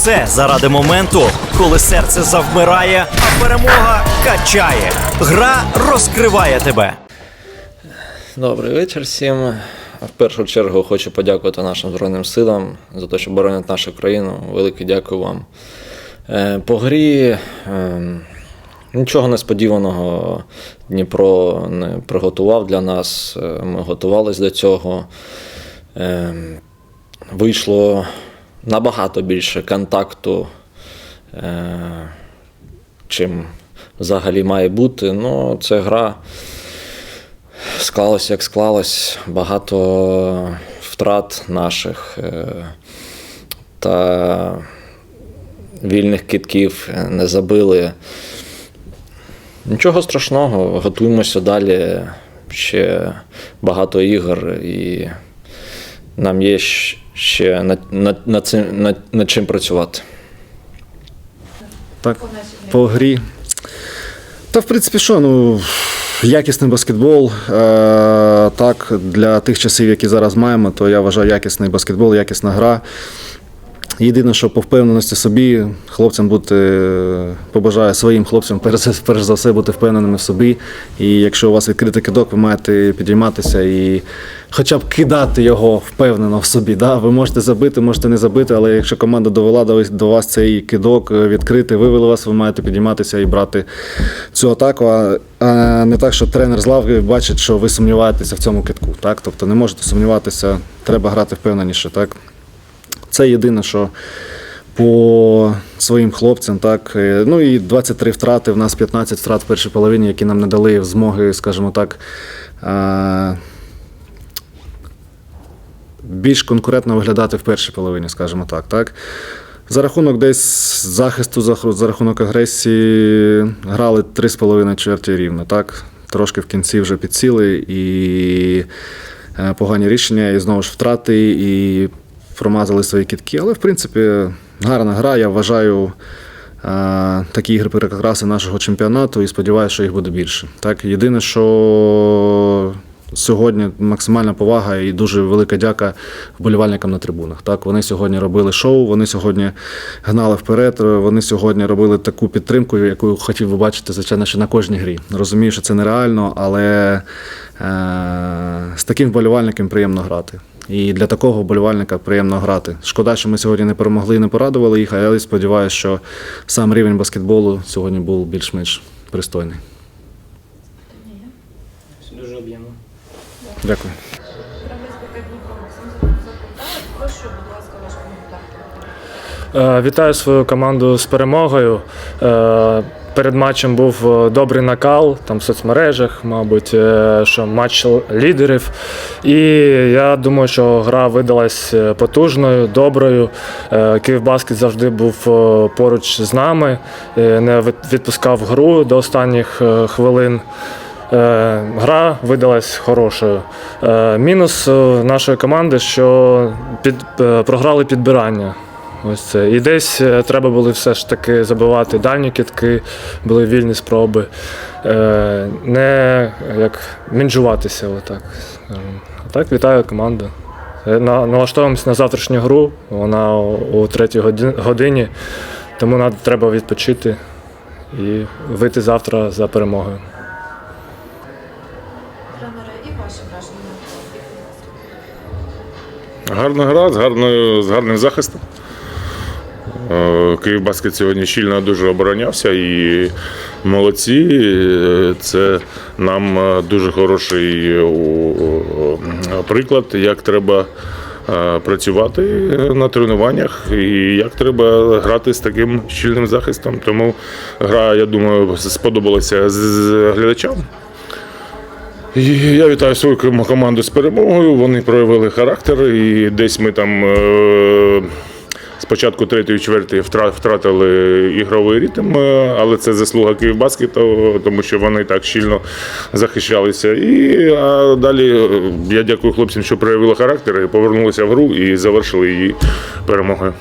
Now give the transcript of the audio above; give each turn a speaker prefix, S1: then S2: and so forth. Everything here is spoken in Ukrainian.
S1: все заради моменту, коли серце завмирає, а перемога качає. Гра розкриває тебе.
S2: Добрий вечір всім. В першу чергу хочу подякувати нашим Збройним силам за те, що боронять нашу країну. Велике дякую вам. Е, По грі е, нічого несподіваного Дніпро не приготував для нас. Е, Ми готувалися до цього. Е, Вийшло набагато більше контакту, е, чим взагалі має бути. Ну, це гра склалось як склалось, багато втрат наших е, та вільних китків не забили. Нічого страшного, готуємося далі. Ще багато ігор, і нам є щ- ще над, над, над, цим, над, над чим працювати.
S3: Так, по грі. Та, в принципі, що, ну, якісний баскетбол. Е, так, для тих часів, які зараз маємо, то я вважаю якісний баскетбол, якісна гра. Єдине, що по впевненості собі хлопцям бути, побажаю своїм хлопцям перш, перш за все бути впевненими в собі. І якщо у вас відкритий кидок, ви маєте підійматися і хоча б кидати його впевнено в собі. Да? Ви можете забити, можете не забити, але якщо команда довела до, вас цей кидок е, відкритий, вивели вас, ви маєте підійматися і брати цю атаку. А, а не так, що тренер з лавки бачить, що ви сумніваєтеся в цьому китку. Так? Тобто не можете сумніватися, треба грати впевненіше. Так? Це єдине, що по своїм хлопцям, так. е, Ну і 23 втрати, в нас 15 втрат в першій половині, які нам не дали змоги, скажімо так, е, більш конкурентно виглядати в першій половині, скажімо так. так. За рахунок десь захисту, за, рахунок агресії грали 3,5 чверті рівно. Так? Трошки в кінці вже підсіли і е, погані рішення, і знову ж втрати, і промазали свої кітки. Але, в принципі, гарна гра. Я вважаю, е, такі ігри перекраси нашого чемпіонату і сподіваюся, що їх буде більше. Так, єдине, що сьогодні максимальна повага і дуже велика дяка вболівальникам на трибунах. Так, вони сьогодні робили шоу, вони сьогодні гнали вперед, вони сьогодні робили таку підтримку, яку хотів би бачити, звичайно, що на кожній грі. Розумію, що це нереально, але е, з таким вболівальником приємно грати. І для такого вболівальника приємно грати. Шкода, що ми сьогодні не перемогли і не порадували їх, але сподіваюся, що сам рівень баскетболу сьогодні був більш-менш пристойний.
S4: Дуже об'ємно.
S3: Дякую.
S4: Е, Вітаю свою команду з перемогою. Перед матчем був е, добрий накал там в соцмережах, мабуть, е, що матч лідерів. І я думаю, що гра видалась е, потужною, доброю. Київбаскет завжди був поруч з нами, не відпускав гру до останніх хвилин. Гра видалась хорошою. Мінус нашої команди, що під, програли підбирання. Ось це. І десь е, треба було все ж таки забивати дальні кітки, були вільні спроби. Е, Не як мінжуватися. Отак. А так, вітаю команду. Е, На, налаштовуємося на завтрашню гру. Вона о, третій годині, тому нам треба відпочити і вийти завтра за перемогою.
S5: Гарна гра з, гарною, з гарним захистом. Е, Київбаскет сьогодні щільно дуже оборонявся і молодці. Е, Це нам е, дуже хороший приклад, як треба працювати на тренуваннях і як треба грати з таким щільним захистом. Тому гра, я думаю, сподобалася з- глядачам. Я вітаю свою команду з перемогою. Вони проявили характер, і десь ми там спочатку третьої чверті втра- втратили ігровий ритм, е, але це заслуга Київбаскету, тому що вони так щільно захищалися. І а далі е, я дякую хлопцям, що проявили характер, і повернулися в гру і завершили її перемогою.